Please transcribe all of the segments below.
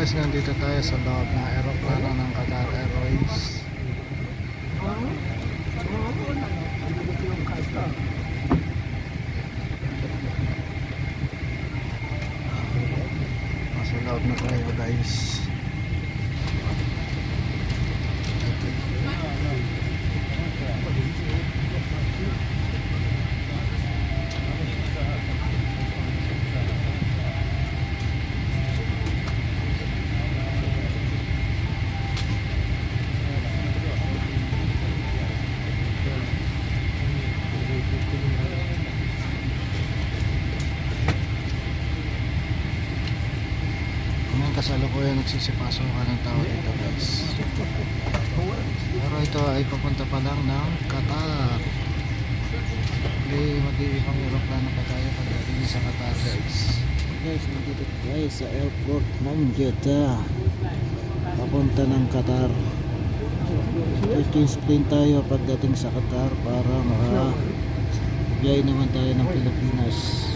guys, nandito tayo sa loob ng aeroplano ng Qatar Airways. Nasa loob na tayo guys. Ngayon kasalukuyan nagsisipasukan ng tao dito guys. Pero ito ay papunta pa lang ng Qatar. Hindi mag-iibang aeroplano pa tayo pagdating sa Qatar guys. Guys, nandito tayo sa airport ng Jeddah. Papunta ng Qatar. I-explain tayo pagdating sa Qatar para maka biyay naman tayo ng Pilipinas.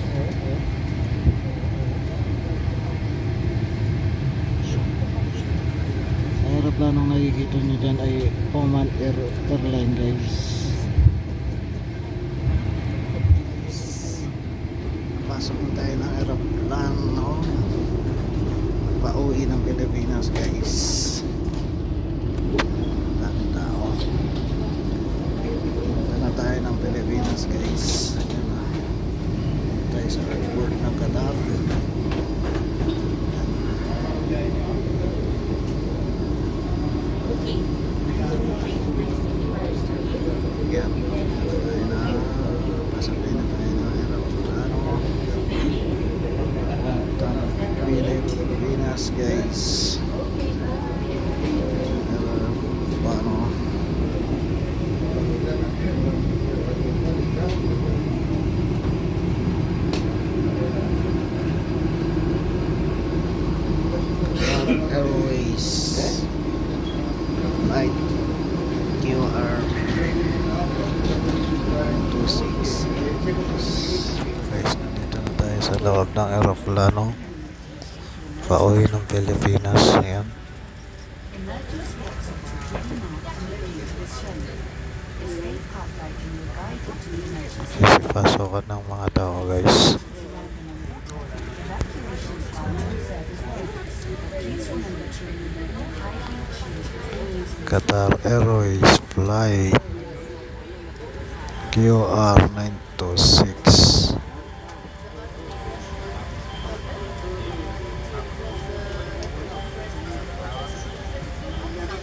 Sa aeroplanong nakikita nyo dyan ay Oman Air Airline guys. Pasok na tayo ng aeroplano. Pauwi ng Pilipinas guys. Daming tao. Punta na tayo ng Pilipinas guys. Tayo sa airport ng Qatar. Yan. Tayo na. Pasakay na tayo ng aeroplano. Punta ng Pilipinas guys. Aeroplano. Qatar Airways. Flight QR 26 Guys, na tayo sa loob ng aeroplano pauwi ng Pilipinas ayan. Sisipasokan ng mga tao guys. Qatar Airways flight QR 926